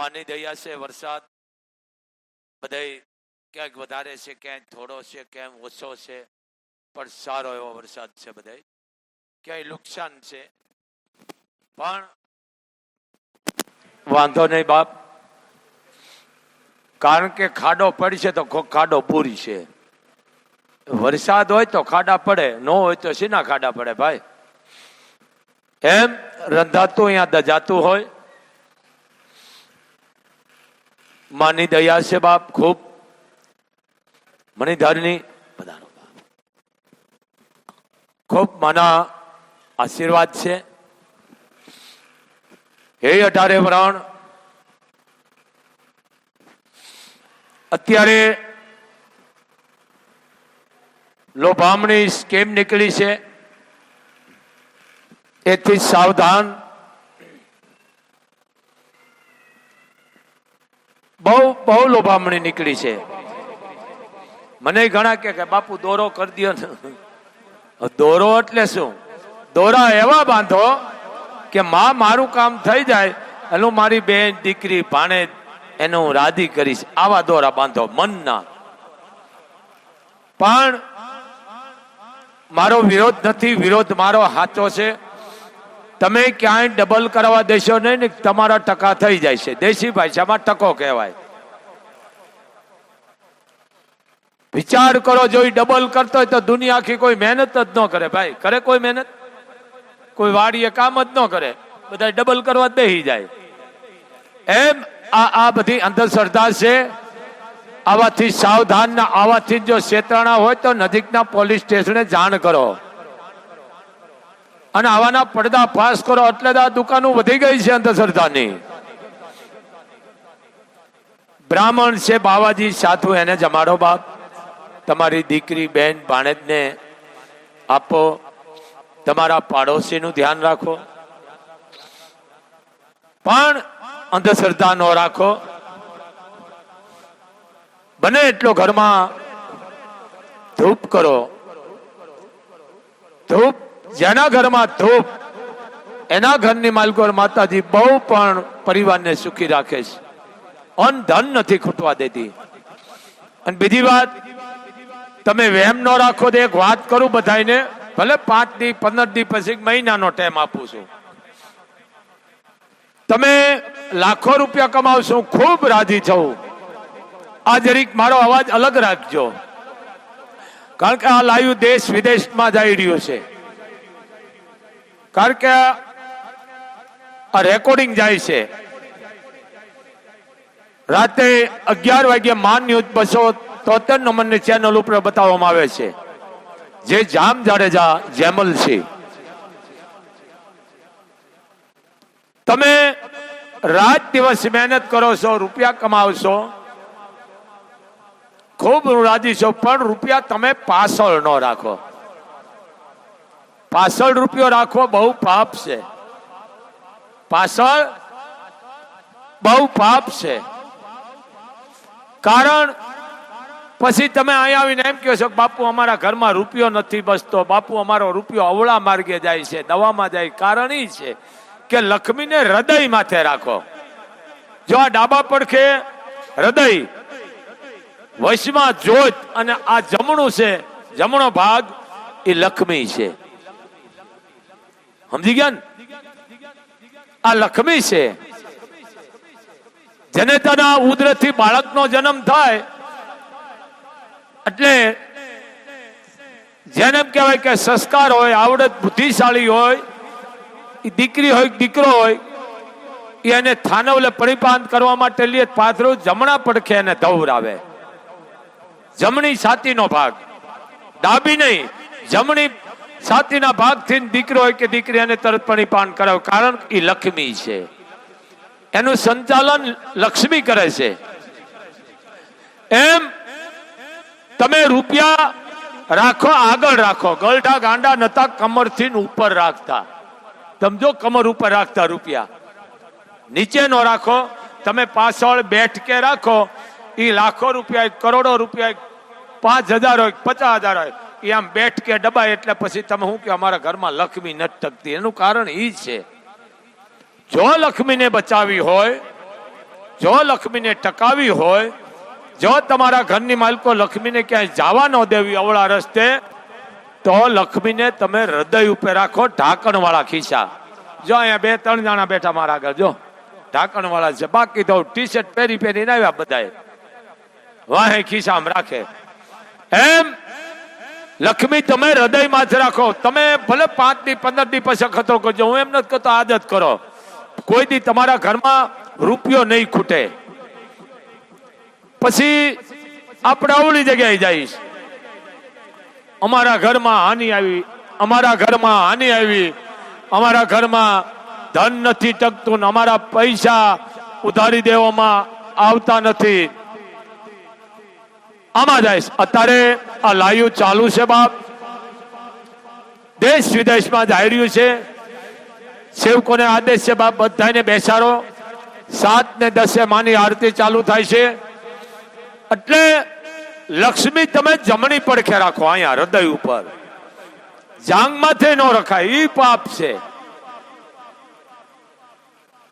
માની દયા છે, વરસાદ બધાય ક્યાંક વધારે છે, ક્યાંક થોડો છે, ક્યાંક ઓછો છે, પણ સારો એવો વરસાદ છે બધાય. ક્યાંય નુકસાન છે. પણ વાંધો નહીં બાપ. કારણ કે ખાડો પડશે તો ખાડો પૂરી છે. વરસાદ હોય તો ખાડા પડે, ન હોય તો શીના ખાડા પડે ભાઈ? એમ, રંધાતું અહીંયા દજાતું હોય માની દયા છે બાપ, ખૂબ. મણિધારની બધાનો બાપ. ખૂબ માના આશીર્વાદ છે. હે અઢારે વરણ. અત્યારે લોભામણી સ્કીમ નીકળી છે. એથી સાવધાન બહુ બહુ લોભામણી નીકળી છે. મને ઘણા કે, બાપુ, દોરો કરી દો ને. દોરો એટલે શું? દોરા એવા બાંધો કે માં મારું કામ થઈ જાય એનું મારી બેન, દીકરી, ભાણે એનું હું રાધી કરીશ. આવા દોરા બાંધો, મનના. પણ મારો વિરોધ નથી, વિરોધ મારો સાચો છે. તમે ક્યાંય ડબલ કરવા દેશો નહીં ને તમારા ટકા થઈ જાય છે. દેશી ભાષામાં ટકો કહેવાય. વિચાર કરો, જો ડબલ કરતો હોય તો દુનિયા આખી કોઈ મહેનત જ ન કરે ભાઈ. કરે કોઈ મહેનત? કોઈ વાડીએ કામ જ ન કરે. બધા ડબલ કરવા બેસી જાય. એમ આ આ બધી અંધશ્રદ્ધા છે. આવાથી સાવધાન આવાથી જો શેતરાણા હોય તો નજીકના પોલીસ સ્ટેશને જાણ કરો. અને આવાના પડદા પાસ કરો એટલે આ દુકાનો વધી ગઈ છે અંધશ્રદ્ધાની. બ્રાહ્મણ છે બાવાજી, સાધુ, એને જમાડો બાપ. તમારી દીકરી, બેન, ભાણેજને આપો. તમારા પાડોશીનું ધ્યાન રાખો. પણ અંધશ્રદ્ધા ન રાખો. બને એટલો ઘરમાં ધૂપ કરો. ધૂપ જેના ઘરમાં ધૂપ, એના ઘરની માલકોર માતાજી બહુ પણ પરિવારને સુખી રાખે છે. અન ધન નથી ખૂટવા દેતી. અને બીજી વાત, તમે વહેમ ન રાખો તો એક વાત કરું બધાને ભલે પાંચ દી, પંદર દી પછી મહિનાનો ટાઈમ આપું છું. તમે લાખો રૂપિયા કમાવશો ખૂબ રાજી થવું આ જરીક મારો અવાજ અલગ રાખજો. કારણ કે આ લાઈવ દેશ વિદેશમાં જઈ રહ્યું છે. કારણ કે આ રેકોર્ડિંગ જાય છે. રાતે અગિયાર વાગે માન ન્યૂઝ બસો તોતેર નંબરની ચેનલ ઉપર બતાવવામાં આવે છે. જે જામ જાડેજા જેમલ છે. તમે રાત દિવસ મહેનત કરો છો, રૂપિયા કમાવશો, ખૂબ રાજી છું, પણ રૂપિયા તમે પાછળ ન રાખો. પાછળ રૂપિયો રાખવો બહુ પાપ છે. પાછળ બહુ પાપ છે. કારણ પછી તમે અહીંયા આવીને એમ કહો છો બાપુ અમારા ઘરમાં રૂપિયો નથી બસતો, બાપુ અમારો રૂપિયો અવળા માર્ગે જાય છે, દવામાં જાય. કારણ ઈ છે કે લક્ષ્મીને હૃદય માથે રાખો. જો આ ડાબા પડખે હૃદય, વશમાં જોત અને આ જમણું છે, જમણો ભાગ એ લક્ષ્મી છે. સમજી ને? આ લક્ષ્મી છે. જેને તેના ઉદરથી બાળકનો જન્મ થાય એટલે જેને એમ કહેવાય કે સંસ્કાર હોય, આવડત બુદ્ધિશાળી હોય, એ દીકરી હોય દીકરો હોય એને થાનવલે પરિપાન કરવા માટે લઈએ પાથરું જમણા પડખે એને ધવરાવે. જમણી છાતીનો ભાગ. ડાબી નહીં, જમણી છાતીના ભાગથી દીકરો હોય કે દીકરી એને તરત પાન કરાવે. કારણ એ લક્ષ્મી છે. એનું સંચાલન લક્ષ્મી કરે છે. એમ તમે રૂપિયા રાખો, આગળ રાખો. ગલઢા ગાંડા નતા કમરથી ઉપર રાખતા. સમજો કમર ઉપર રાખતા રૂપિયા. નીચે નો રાખો. તમે પાછળ બેઠકે રાખો. એ લાખો રૂપિયા, કરોડો રૂપિયા, પાંચ હજાર હોય પચાસ હજાર હોય. એ આમ બેઠકે ડબાય એટલે પછી તમે શું કે અમારા ઘરમાં લક્ષ્મી નથી ટકતી. એનું કારણ એ છે, જો લક્ષ્મીને બચાવી હોય, જો લક્ષ્મીને ટકાવી હોય, જો તમારા ઘરની માલકો લક્ષ્મીને ક્યાંય જવા ન દેવી અવળા રસ્તે, તો લક્ષ્મીને તમે હૃદય ઉપર રાખો ઢાંકણ વાળા ખિસ્સા. જો અહીંયા બે, ત્રણ જણા બેઠા મારા આગળ, જો. ઢાંકણ વાળા છે. બાકી તો ટી શર્ટ પહેરી પહેરીને આવ્યા બધાએ. વાહે ખિસ્સામાં રાખે. એમ લક્ષ્મી તમે હૃદયમાં જ રાખો. તમે ભલે પાંચ દી પંદર દી પછી ખતરો કરજો હું એમ નથી કહેતો આદત કરો. કોઈ દી તમારા ઘરમાં રૂપિયો નહીં ખૂટે. પછી આપણે અવળી જગ્યાએ જઈશ. અમારા ઘરમાં હાનિ આવી. અમારા ઘરમાં હાનિ આવી. અમારા ઘરમાં ધન નથી ટકતું અમારા પૈસા ઉધારી દેવામાં આવતા નથી. આમાં જઈશ. અત્યારે આ લાઈવ ચાલુ છે બાપ. દેશ વિદેશમાં જાય રહ્યું છે. સેવકોને આદેશ છે બાપ બધાને બેસાડો. સાત ને દસે માની આરતી ચાલુ થાય છે. એટલે લક્ષ્મી, તમે જમણી પડખે રાખો, અહીંયા હૃદય ઉપર. જાંગ માથે ન રખાય એ પાપ છે.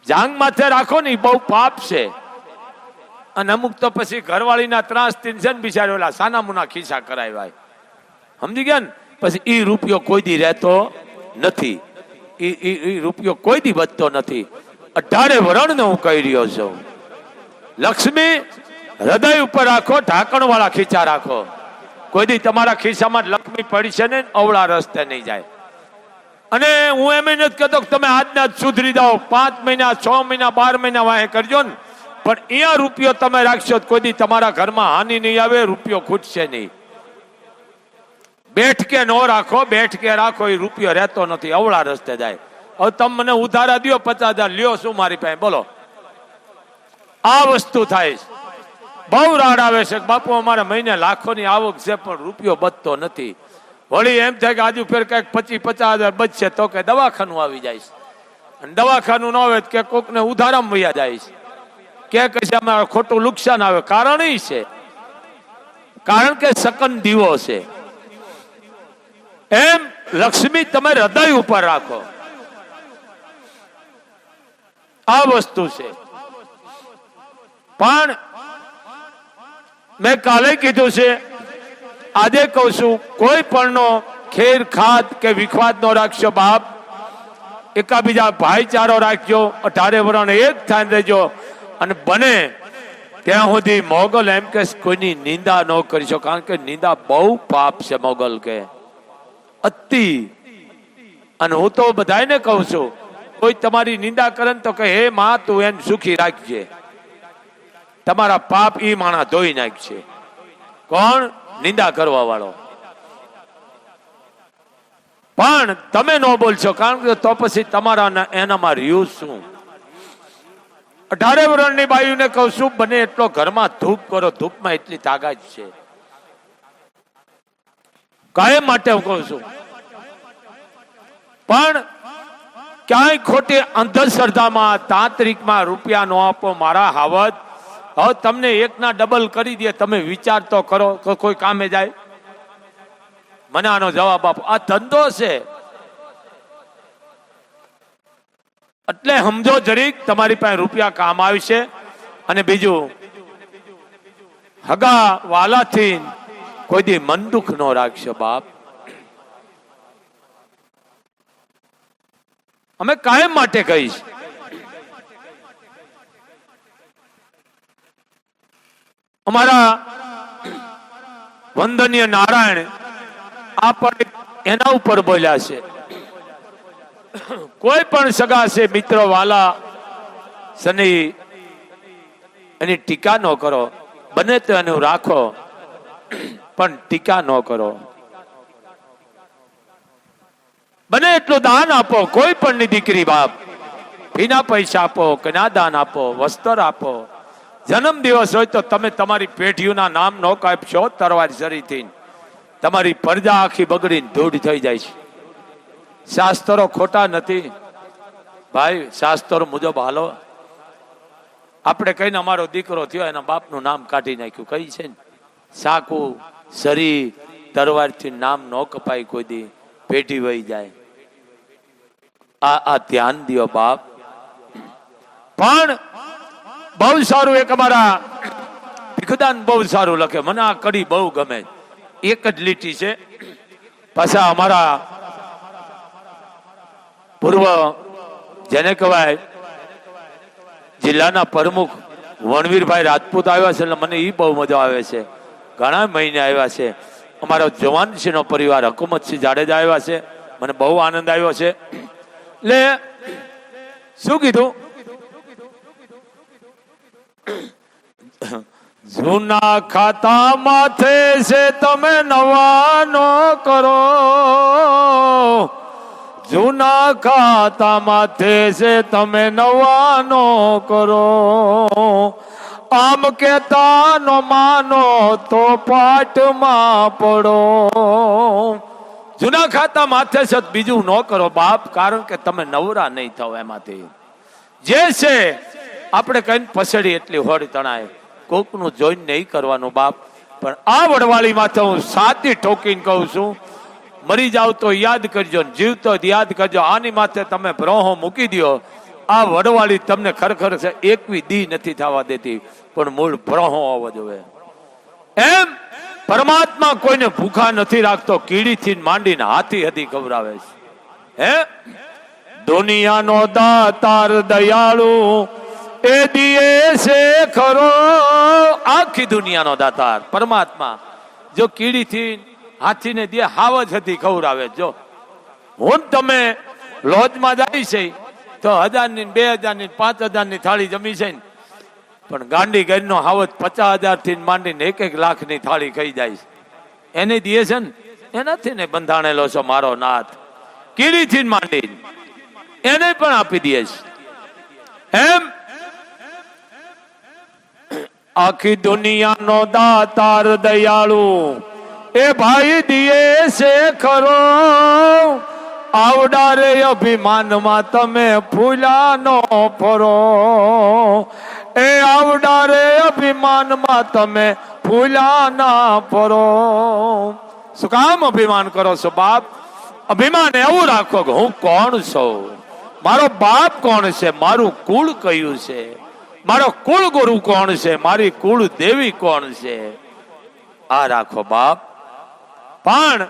જાંગ માથે રાખો ને બહુ પાપ છે. અને અમુક તો પછી ઘરવાળીના ત્રાસ ટેન્શન બિચારેલા સાના મુના ખિસ્સા કરાવ્યા. સમજી ગયા ને? પછી એ રૂપિયો કોઈ દી રહેતો નથી. એ રૂપિયો કોઈ દી બચતો નથી. અઢારે વરણને હું કહી રહ્યો છું. લક્ષ્મી, હૃદય ઉપર રાખો ઢાંકણ વાળા ખીચા રાખો. કોઈ દી તમારા ખિસ્સામાં લક્ષ્મી પડી છે ને, અવળા રસ્તે નહીં જાય. અને હું એમ નથી કહેતો તમે આજના જ સુધરી જાઓ. પાંચ મહિના, છ મહિના, બાર મહિના વાહે કરજો ને. પણ અહીંયા રૂપિયો તમે રાખશો કોઈ દી તમારા ઘરમાં હાનિ નહીં આવે, રૂપિયો ખૂટશે નહીં. બેઠ કે ન રાખો, બેઠ કે રાખો, એ રૂપિયો રહેતો નથી, અવળા રસ્તે જાય. હવે તમે મને ઉધારા દ્યો, પચાસ હજાર, લ્યો શું મારી પાસે, બોલો. આ વસ્તુ થાય. બહુ રાડ આવે છે બાપુ, અમારે મહિને લાખોની આવક છે, પણ રૂપિયો બચતો નથી. વળી એમ થાય કે આજુ ફેર કંઈક પચીસ પચાસ હજાર બચશે, તો કે દવાખાનું આવી જાય અને દવાખાનું ન આવે કે કોકને ઉધારામાં વયા જાય છે. કે કશે અમારે ખોટું નુકસાન આવે. કારણ છે. કારણ કે સકન દીવો છે. એમ લક્ષ્મી તમે હૃદય ઉપર રાખો. આ વસ્તુ છે. પણ મેં કાલે કીધું છે, આજે કહું છું, કોઈ પણનો ખેર, ખાત કે વિખવાદ નો રાખશો બાપ. એકાબીજા ભાઈચારો રાખજો, અઢારે વરણ એક થાન રહેજો. અને બને ત્યાં સુધી મોગલ એમ કે કોઈની નિંદા ન કરી શકો, કારણ કે નિંદા બહુ પાપ છે મોગલ કે. અતિ. અને હું તો બધાને કહું છું, કોઈ તમારી નિંદા કરે તો કે હે માં, તું એને સુખી રાખજે. તમારા પાપ ઈ માણા ધોઈ નાખશે કોણ? નિંદા કરવા વાળો. પણ તમે ન બોલશો, કારણ કે તો પછી તમારા એનામાં રહ્યું શું? અઢારે વર્ષની બાયુને કહું છું બને એટલો ઘરમાં ધૂપ કરો? ધૂપમાં એટલી તાકાત છે. કાયમ માટે હું કહું છું. પણ ક્યાંય ખોટી અંધશ્રદ્ધામાં, તાંત્રિકમાં રૂપિયા નો આપો, મારા હાવત હવે તમને એકના ડબલ કરી દે, તમે વિચાર તો કરો, કોઈ કામે જાય. મને આનો જવાબ આપો. આ ધંધો છે. એટલે સમજો જરીક, તમારી પાસે રૂપિયા કામ આવશે. અને બીજું, હગા વાલાથી કોઈ દી મન દુઃખ ન રાખશો બાપ. અમે કાયમ માટે કહીશ. અમારા વંદનીય નારાયણ આ પણ એના ઉપર બોલ્યા છે. કોઈ પણ સગા છે મિત્ર વાલા શનિ એની ટીકા ન કરો, બને તો એનું રાખો, પણ ટીકા ન કરો. બને એટલું દાન આપો, કોઈ પણ ની દીકરી બાપ ફીના પૈસા આપો કન્યાદાન આપો, વસ્ત્ર આપો. જન્મ દિવસ હોય તો તમે તમારી પેઢીઓના નામ નો કાપશો તરવાર જરીથી તમારી પરજા આખી બગડીને ધૂળ થઈ જાય છે. શાસ્ત્રો ખોટા નથી. ભાઈ, શાસ્ત્રો મુજબ હાલો. આપણે કહીને અમારો દીકરો થયો, એના બાપનું નામ કાઢી નાખ્યું. કઈ છે સાકુ સરી તરવારથી નામ ન કપાય કોઈ દી. પેઢી વહી જાય. આ આ ધ્યાન દિયો બાપ. પણ બહુ સારું એક અમારા ભીખદાન બહુ સારું લખે. મને આ કડી બહુ ગમે. એક જ લીટી છે. પાછા અમારા પૂર્વ જેને કહેવાય જિલ્લાના પ્રમુખ વણવીરભાઈ રાજપૂત આવ્યા છે એટલે મને એ બહુ મજા આવે છે. ઘણા મહિને આવ્યા છે. અમારો જવાનસિંહનો પરિવાર હકુમતસિંહ જાડેજા આવ્યા છે. મને બહુ આનંદ આવ્યો છે. એટલે શું કીધું? જૂના ખાતા માથે છે તમે નવાનો કરો. જૂના ખાતા માથે છે તમે નવાનો કરો, આમ કેતા નો માનો તો પાઠમાં પડો. જૂના ખાતા માથે છે બીજું ન કરો, બાપ, કારણ કે તમે નવરા નહીં થાવ એમાંથી. જે છે, આપણે કઈ પસડી એટલી હોડી તણાય. કોકનું જોઈન નહીં કરવાનું બાપ. પણ આ વડવાળી માથે હું સાતી ઠોકીને કહું છું મરી જાવ તો યાદ કરજો જીવતો યાદ કરજો. આની માથે તમે ભ્રોહો મૂકી દો આ વડવાળી તમને ખરેખર છે. એકવી દી નથી થવા દેતી, પણ મૂળ ભ્રોહો આવવા જોવે એમ પરમાત્મા કોઈને ભૂખા નથી રાખતો, કીડીથી માંડીને હાથી હતી ખવડાવે છે. હે? દુનિયાનો દાતાર દયાળુ, એ દિયે છે ખરો. આખી દુનિયાનો દાતાર, પરમાત્મા. જો કીડીથી હાથીને દે, હાવ જ હતી, ખવડાવે જો. હું તમે લોજમાં જાય છે, તો હજારની બે હજારની પાંચ હજારની થાળી જમી છે ને. પણ ગાંડી ગરનો હાવત પચાસ હજારથી માંડીને એક એક લાખની થાળી ખાઈ જાય એને દીએ છે ને, એનાથી ને બંધાણેલો છો મારો નાથ. કીડીથી માંડી એને પણ આપી દે છે. એમ? આખી દુનિયાનો દાતાર દયાળુ. એ ભાઈ દિયે છે ખરો. આવડા રે અભિમાનમાં તમે ફૂલાનો ફરો. એ આવડા રે અભિમાનમાં તમે ફૂલાના ફરો. શું કામ અભિમાન કરો છો બાપ? અભિમાન એવું રાખો કે હું કોણ છું? મારો બાપ કોણ છે? મારું કુળ કયું છે? મારો કુળ ગુરુ કોણ છે? મારી કુળ દેવી કોણ છે? આ રાખો બાપ. પણ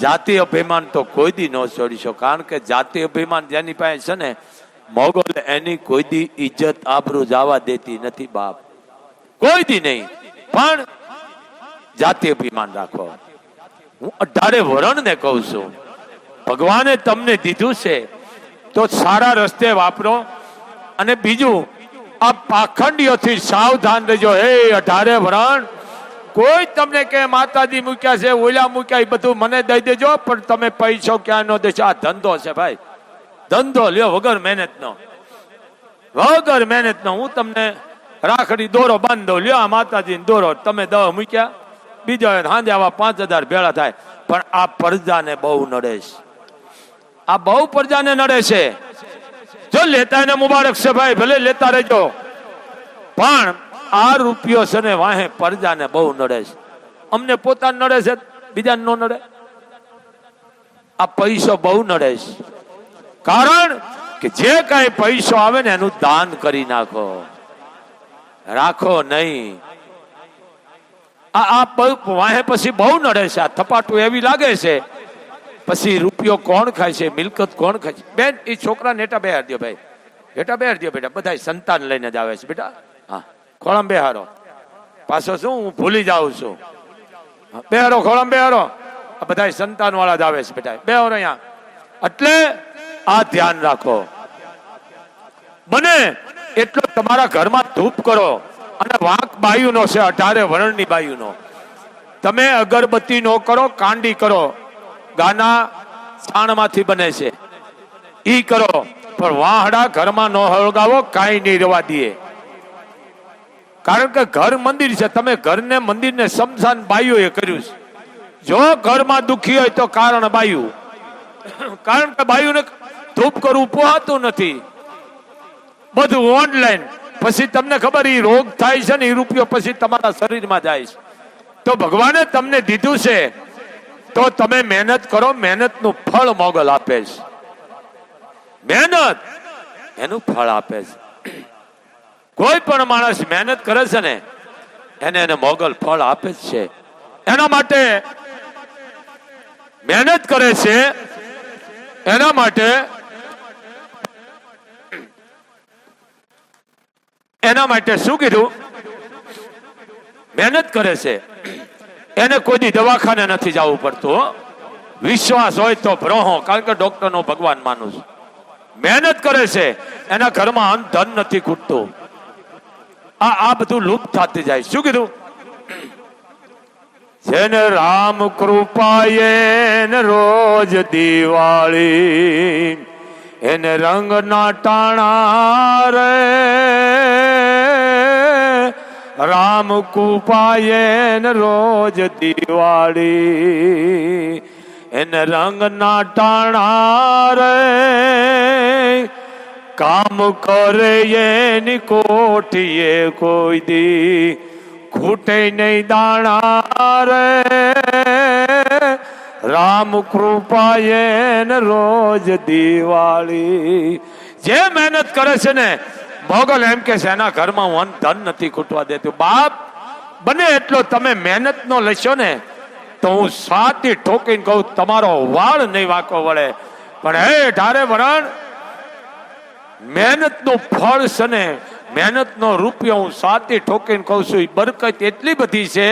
જાતિ અભિમાન તો કોઈ દી ન છોડીશો કારણ કે જાતિ અભિમાન જેની પાસે છે ને, મોગલ એની કોઈ દી ઇજ્જત આબરૂ જવા દેતી નથી બાપ. કોઈ દી નહીં. પણ જાતિ અભિમાન રાખો. હું અઢારે વરણ ને કહું છું. ભગવાને તમને દીધું છે. તો સારા રસ્તે વાપરો. અને બીજું, આ પાખંડીઓથી સાવધાન રહેજો. હે અઢારે વરણ કોઈ તમને કે માતાજી મૂક્યા છે, ઓલા મૂક્યા, એ બધું મને દઈ દેજો, પણ તમે પૈસો ક્યાં નો દેશો આ ધંધો છે ભાઈ. ધંધો લ્યો, વગર મહેનત નો વગર મહેનત નો હું તમને રાખડી દોરો બાંધો. લ્યો આ માતાજી દોરો. તમે દહ મૂક્યા, બીજો સાંજે આવા પાંચ હજાર ભેળા થાય. પણ આ પ્રજાને બહુ નડે છે. આ બહુ પ્રજાને નડે છે. જો લેતા એને મુબારક છે ભાઈ, ભલે લેતા રહેજો. પણ આ રૂપિયો છે ને વાહે પરજાને બહુ નડે છે. અમને પોતાને નડે છે, બીજાને નો નડે. આ પૈસો બહુ નડે છે. કારણ કે જે કઈ પૈસો આવે ને એનું દાન કરી નાખો. રાખો નહીં. આ આ વાહે પછી બહુ નડે છે. આ થપાટું એવી લાગે છે. પછી રૂપિયો કોણ ખાય છે, મિલકત કોણ ખાય છે? બેન એ છોકરા નેટા બેહાર દો ભાઈ. હેઠા બેહાર દો બેટા. બધા સંતાન લઈને જ આવે છે બેટા. હા. ખોળામ બેહારો પાછો શું? હું ભૂલી જાઉં છું. બેહારો ખોળામ બેહારો આ બધા સંતાન વાળા જ આવે છે બેટા. બેહારો અહીંયા. એટલે આ ધ્યાન રાખો. બને એટલો તમારા ઘરમાં ધૂપ કરો. અને વાંક બાયુનો છે, અઢારે વર્ણની બાયુનો. તમે અગરબત્તી નો કરો, કાંડી કરો. ગાના છાણમાંથી બને છે. ઈ કરો. પણ વાહડા ઘરમાં નો હળગાવો, કાંઈ નહીં રહેવા દઈએ. કારણ કે ઘર મંદિર છે. તમે ઘરને મંદિરને સમસાન બાયુએ કર્યું છે. જો ઘરમાં દુખી હોય તો કારણ બાયુ કારણ કે બાયુને ધૂપ કરવું પોહાતું નથી. બધું ઓનલાઈન. પછી તમને ખબર એ રોગ થાય છે ને એ રૂપિયો પછી તમારા શરીરમાં જાય છે. તો ભગવાને તમને દીધું છે. તો તમે મહેનત કરો, મહેનતનું ફળ મોગલ આપે છે. મહેનત. એનું ફળ આપે છે. કોઈ પણ માણસ મહેનત કરે છે ને, એને એને મોગલ ફળ આપે જ છે. એના માટે મહેનત કરે છે, એના માટે એના માટે શું કીધું? મહેનત કરે છે. એને કોઈ દવાખાને નથી જવું પડતું વિશ્વાસ હોય તો બ્રહો કારણ કે ડોક્ટર નો ભગવાન માનું છું. મહેનત કરે છે, એના ઘરમાં ધન નથી ખૂટતું. આ આ બધું લુપ્ત થતી જાય. શું કીધું? જેને રામ કૃપાએ રોજ દિવાળી, એને રંગ ના ટાણા રે. રામ કૃપાએ રોજ દિવાળી, એને રંગ ના ટાણા રે. કામ કરે એની કોઠીએ કોઈ દી ખૂટે નહીં દાણા રે. રામ કૃપા ને રોજ દિવાળી જે મહેનત કરે છે ને મોગલ એમ કે છે, એના ઘરમાં હું અન્ન ધન નથી ખૂટવા દેતું. બાપ, બને એટલો તમે મહેનત નો લેશો ને, તો હું સાતી ઠોકીને કહું, તમારો વાળ નહીં વાંકો વળે. પણ હે ઢારે વરણ મહેનતનું ફળ છે ને, મહેનતનો રૂપિયો હું સાતી ઠોકીને કહું છું એ બરકત એટલી બધી છે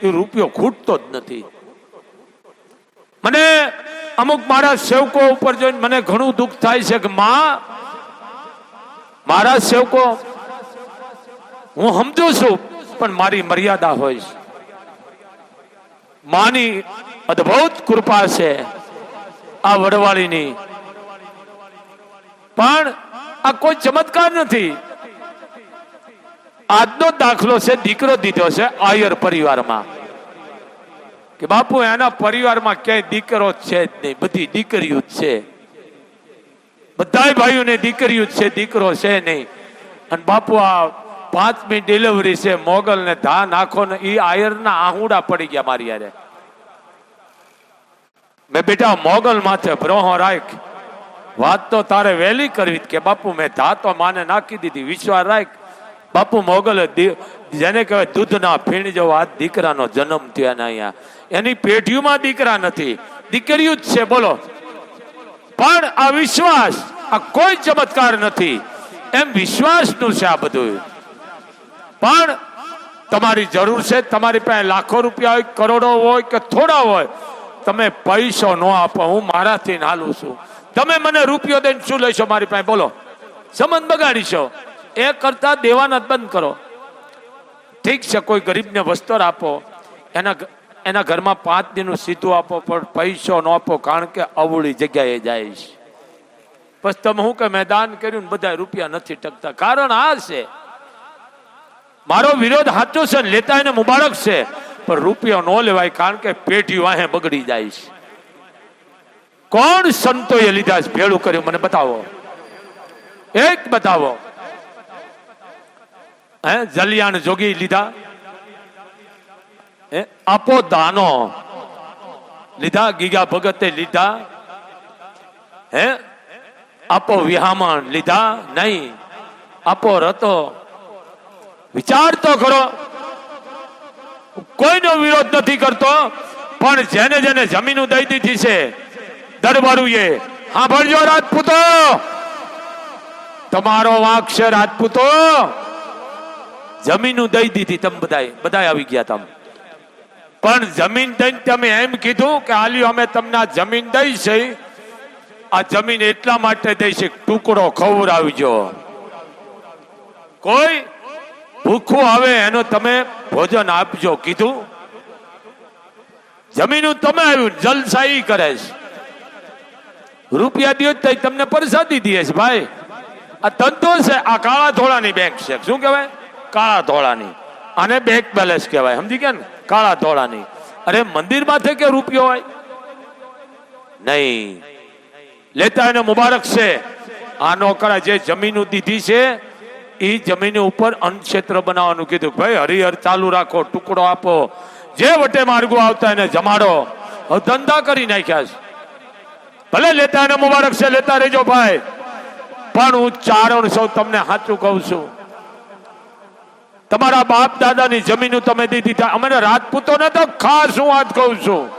એ રૂપિયો ખૂટતો જ નથી. મને અમુક મારા સેવકો ઉપર જોઈને મને ઘણું દુઃખ થાય છે કે, માં, મારા સેવકો, હું સમજુ છું, પણ મારી મર્યાદા હોય છે. માની અદભુત કૃપા છે આ વડવાળીની પણ આ કોઈ ચમત્કાર નથી. આજનો દાખલો છે, દીકરો દીધો છે આયર પરિવારમાં. કે બાપુ, એના પરિવારમાં ક્યાંય દીકરો છે જ નહીં. બધી દીકરીઓ જ છે. બધાય ભાઈઓને દીકરીઓ જ છે, દીકરો છે નહીં. અને બાપુ, આ પાંચમી ડિલિવરી છે મોગલ ને ધા નાખો ને એ આયરના આહુડા પડી ગયા મારી યારે મેં બેટા, મોગલ માથે બ્રોહો રાખ વાત તો તારે વહેલી કરવી કે બાપુ, મેં ધા તો માને નાખી દીધી. વિશ્વાસ રાખ. બાપુ, મોગલ જેને કહેવાય દૂધના ફીણ જેવો આ દીકરાનો જન્મ થયો ને અહીંયા. એની પેઢીઓમાં દીકરા નથી. દીકરીઓ જ છે, બોલો. પણ આ વિશ્વાસ, આ કોઈ ચમત્કાર નથી. એમ વિશ્વાસનું છે આ બધું. પણ તમારી જરૂર છે, તમારી પાસે લાખો રૂપિયા હોય, કરોડો હોય કે થોડા હોય, તમે પૈસો ન આપો. હું મારાથી હાલું છું. તમે મને રૂપિયો દઈને શું લેશો મારી પાસે? બોલો. સંબંધ બગાડીશો. એ કરતા દેવાના બંધ કરો. ઠીક છે, કોઈ ગરીબને વસ્ત્ર આપો. એના એના ઘરમાં પાંચ દિનનું સીધું આપો, પણ પૈસો ન આપો, કારણ કે અવળી જગ્યાએ જાય છે પછી તમે હું કે મેદાન કર્યું ને બધા રૂપિયા નથી ટકતા. કારણ આ છે, મારો વિરોધ સાચો છે લેતા એને મુબારક છે, પણ રૂપિયો ન લેવાય કારણ કે પેઢી વાહે બગડી જાય છે. કોણ સંતોએ લીધા ભેળું કર્યું. મને બતાવો. એક બતાવો. હે, જલિયાણ જોગી લીધા? હે, આપો દાનો. લીધા, ગીગા ભગતે લીધા. હે, આપો વિહામણ લીધા? નહીં. આપો રતો. વિચાર તો કરો. કોઈનો વિરોધ નથી કરતો, પણ જેને જેને જમીનો દઈ દીધી છે દરબારુએ હા ભરજો રાજપૂતો! તમારો વાંક છે રાજપૂતો! જમીન દઈ દીધી તમે બધાય બધાય આવી ગયા તમે. પણ જમીન દઈને તમે એમ કીધું કે હાલ્યું અમે તમને જમીન દઈ છે. આ જમીન એટલા માટે દઈ છે ટુકડો ખવડાવજો કોઈ ભૂખું આવે એનો તમે ભોજન આપજો, કીધું. જમીનું તમે આવ્યું, જલસાઈ કરે છે. રૂપિયા દો તો તમને પરસાદી દે છે ભાઈ. આ ધંધો છે, આ કાળા ધોળાની બેંક છે. શું કહેવાય? કાળા ધોળાની. આને બેંક બેલેન્સ કહેવાય. સમજી ગયા ને? કાળા ધોળાની. અરે મંદિર માથે કે રૂપિયો હોય? નહીં. લેતા એને મુબારક છે. આ નોકરા જે જમીન દીધી છે, એ જમીન ઉપર અન્નક્ષેત્ર બનાવવાનું કીધું. ભાઈ, હરિહર ચાલુ રાખો, ટુકડો આપો. જે વટે માર્ગો આવતા એને જમાડો. ધંધા કરી નાખ્યા છે. ભલે લેતા અને મુબારક છે, લેતા રહેજો ભાઈ. પણ હું ચારણ સૌ તમને સાચું કહું છું. તમારા બાપ દાદાની જમીન તમે દીધી. દીધા અમે રાજપૂતોને તો ખાસ હું વાત કહું છું.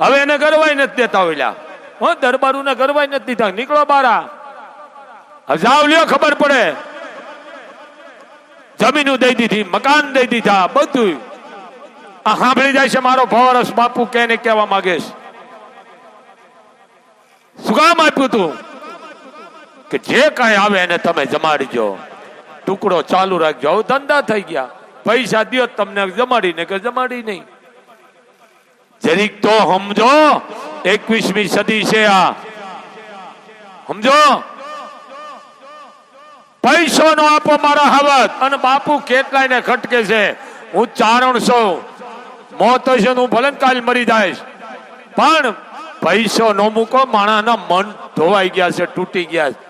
હવે એને ગરવાઈ નથી દેતા ઓલ્યા હો, દરબારુને ગરવાઈ નથી દીધા. નીકળો બારા. જાવ લ્યો ખબર પડે. જમીનું દઈ દીધી, મકાન દઈ દીધા બધું આ સાંભળી જાય છે મારો ભવરસ બાપુ, કેને કહેવા માંગે છે? શું કામ આપ્યું તું કે જે કાંઈ આવે એને તમે જમાડજો. ટુકડો ચાલુ રાખજો. હવે ધંધા થઈ ગયા. પૈસા તો તમને. જમાડીને કે જમાડી નહીં. જરીક તો સમજો, એકવીસમી સદી છે આ. સમજો? પૈસો નો આપો મારા હવત. અને બાપુ કેટલાય ને ખટકે છે. હું ચારણ છું મોત હશે હું ભલે ને કાલ મરી જાય પણ પૈસો નો મૂકો, માણાના મન ધોવાઈ ગયા છે, તૂટી ગયા છે.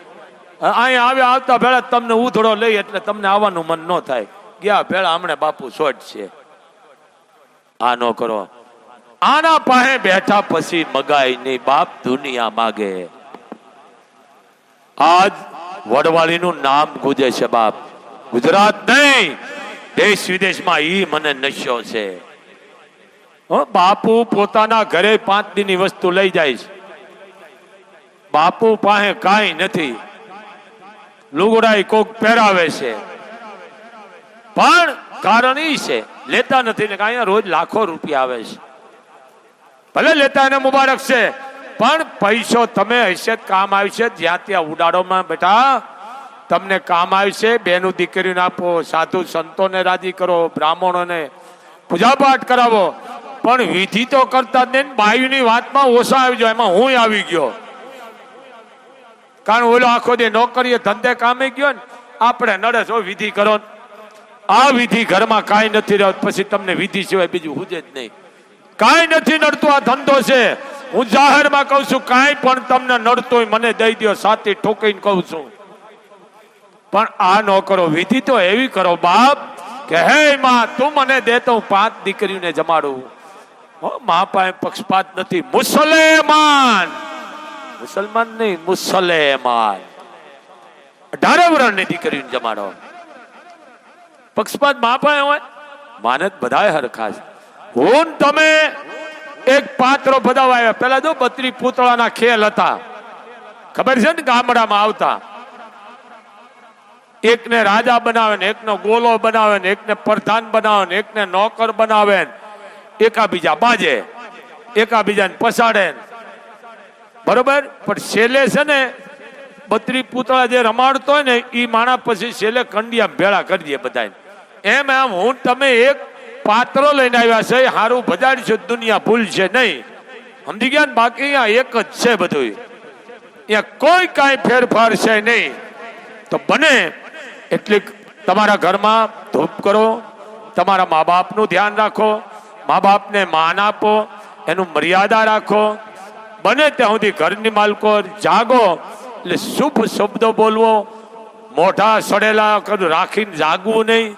અહીંયા આવ્યા આવતા ભેળા તમને ઉધડો લઈ એટલે તમને આવવાનું મન ન થાય. ગયા ભેળા હમણે બાપુ શોટ છે. આ નો કરો. આના પાસે બેઠા પછી મગાઈ નહીં, બાપ દુનિયા માગે. આજ વડવાળીનું નામ ગુજે છે બાપ. ગુજરાત નહીં, દેશ વિદેશમાં ઈ મને નશ્યો છે. બાપુ પોતાના ઘરે પાંચ દિનની વસ્તુ લઈ જાય છે. બાપુ પાસે કાંઈ નથી. લુગડાઈ કોક પહેરાવે છે. પણ કારણ ઈ છે, લેતા નથી ને અહીંયા રોજ લાખો રૂપિયા આવે છે. ભલે લેતા એને મુબારક છે, પણ પૈસો તમે હશે કામ આવશે જ્યાં ત્યાં ઉડાડોમાં બેટા, તમને કામ આવશે બેનું દીકરીને આપો, સાધુ સંતોને રાજી કરો, બ્રાહ્મણોને પૂજાપાઠ કરાવો પણ વિધિ તો કરતા જ નહીં બાયુની વાતમાં ઓછા આવી જાય. એમાં હું આવી ગયો? કારણ ઓલો આખો દે નોકરીએ ધંધે કામે ગયો ને, આપણે નડે છો વિધિ કરો. આ વિધિ ઘરમાં કાંઈ નથી રહ્યો, પછી તમને વિધિ સિવાય બીજું હુજે જ નહીં. કાંઈ નથી નડતું, આ ધંધો છે. હું જાહેરમાં કહું છું, કાંઈ પણ તમને નડતું મને દઈ દો સાથી ઠોકીને કહું છું. પણ આ ન કરો, વિધિ તો એવી કરો બાપ, કે હે માં, તું મને દે તો હું પાંચ દીકરીઓને જમાડું. મા પાસે પક્ષપાત નથી. મુસલમાન. મુસલમાન નહીં, મુસલેમાન. અઢારે વરણની દીકરીઓને જમાડો. પક્ષપાત મા પાસે હોય? માને બધાય હરખા છે. હું તમે એક પાત્રો બધાવા આવ્યા પેલા જો બત્રી પૂતળાના ખેલ હતા. ખબર છે ને ગામડામાં આવતા? એકને રાજા બનાવે ને, એકનો ગોલો બનાવે ને, એકને પ્રધાન બનાવે ને, એકને નોકર બનાવે ને. એકાબીજા બાજે એકાબીજાને પસાડે બરોબર? પણ છેલ્લે છે ને, બત્રી પૂતળા જે રમાડતો હોય ને એ માણા પછી છેલ્લે કંડિયા ભેળા કરી દે બધાને એમ એમ હું તમે એક પાત્રો લઈને આવ્યા છે સારું ભજાડીશું, દુનિયા ભૂલશે નહીં. સમજી ગયા બાકી? અહીંયા એક જ છે બધું અહીંયા કોઈ કાંઈ ફેરફાર છે નહીં. તો બને એટલી તમારા ઘરમાં ધૂપ કરો, તમારા મા બાપનું ધ્યાન રાખો મા બાપને માન આપો, એનું મર્યાદા રાખો. બને ત્યાં સુધી ઘરની માલકો જાગો, એટલે શુભ શબ્દો બોલવો. મોઢા સડેલા કદું રાખીને જાગવું નહીં.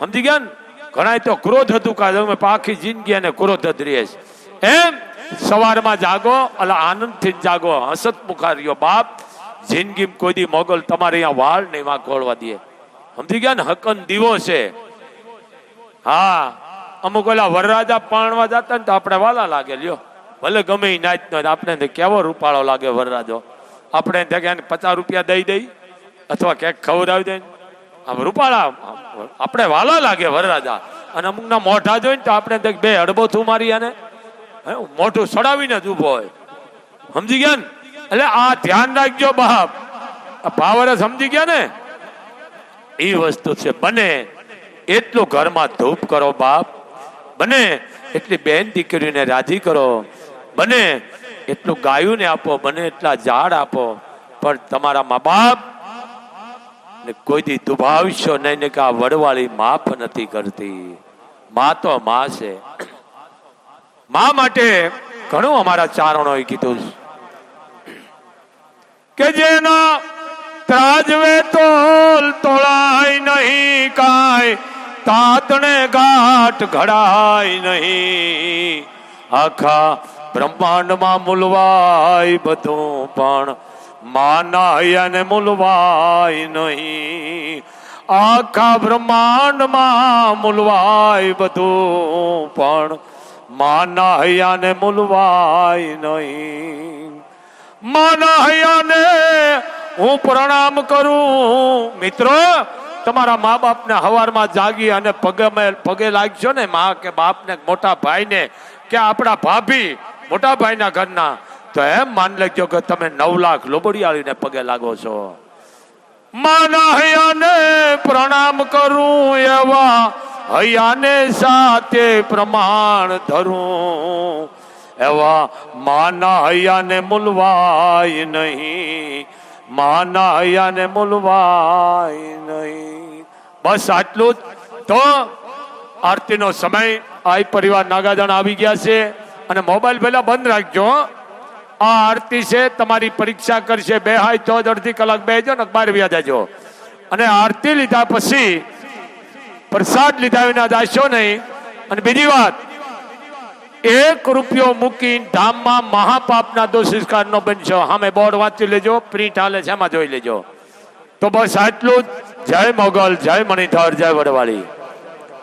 સમજી ગયા ને? ઘણા તો ક્રોધ હતું કાં તમે પાખી જિંદગી અને ક્રોધ જ રહીએ છે. એમ સવારમાં જાગો એટલે આનંદથી જાગો. હસત મુખારીઓ બાપ, જિંદગી કોઈ દી મોગલ તમારે અહીંયા વાળ નહીં વાંકોળવા દે. સમજી ગયા ને? હકન દીવો છે. હા. અમુક ઓલા વરરાજા પાણવા જતા ને તો આપણે વાલા લાગે, લ્યો. ભલે ગમે એ નાચ નો આપણે કેવો રૂપાળો લાગે વરરાજો. આપણે ત્યાં પચાસ રૂપિયા દઈ દઈ, અથવા ક્યાંક ખવડાવી દઈ આમ રૂપાળા, આપણે વાલા લાગે વરરાજા. અને અમુકના મોઢા જોઈને તો આપણે ત્યાં બે અડબોથું મારી અને મોઢું સડાવીને જ ઊભો હોય. સમજી ગયા ને? એટલે આ ધ્યાન રાખજો બાપ. ભાવરે સમજી ગયા ને? એ વસ્તુ છે, બને. એટલું ઘરમાં ધૂપ કરો બાપ. બને. એટલી બેન દીકરીને રાજી કરો. બને. એટલું ગાયુંને આપો, બને એટલા ઝાડ આપો. પણ તમારા મા બાપ ને કોઈ દી દુભાવશો નહીં, ને કે આ વડવાળી માફ નથી કરતી. મા તો મા છે. મા માટે ઘણું અમારા ચારણો કીધું કે જેના ત્રાજવે તોલ તોળાય નહીં કાય તાતણે ઘાટ ઘડાય નહીં. આખા બ્રહ્માંડમાં મૂલવાય બધું, પણ માનાય અને મૂલવાય નહીં. આખા બ્રહ્માંડમાં મૂલવાય બધું, પણ માના હૈયાને મૂલવાય નહીં. માના હૈયાને હું પ્રણામ કરું. મિત્રો તમારા મા બાપને હવારમાં જાગી અને પગે પગે લાગશો ને મા કે બાપને, મોટા ભાઈને, કે આપણા ભાભી, મોટા ભાઈના ઘરના, તો એમ માન લેજો કે તમે નવ લાખ લોબડિયાળીને પગે લાગો છો. માના હૈયાને પ્રણામ કરું એવા હૈયાને સાથે પ્રમાણ ધરું. એવા માના હૈયાને મૂલવાય નહીં. માના હૈયાને મૂલવાય નહીં. બસ આટલું જ. તો આરતીનો સમય આઈ પરિવાર નાગાજણ આવી ગયા છે અને મોબાઈલ પહેલા બંધ રાખજો આ આરતી છે, તમારી પરીક્ષા કરશે, બે હાય, તો જ અડધી કલાક બેજો ને બાર વ્યા જજો. અને આરતી લીધા પછી પ્રસાદ લીધા વિના જાશો નહીં. અને બીજી વાત એક રૂપિયો મૂકી ધામમાં મહાપાપના દોષિષ્કારનો બનશો. સામે બોર્ડ વાંચી લેજો, પ્રિન્ટ હાલે છે, એમાં જોઈ લેજો. તો બસ આટલું જય મોગલ, જય મણિધર, જય વડવાળી.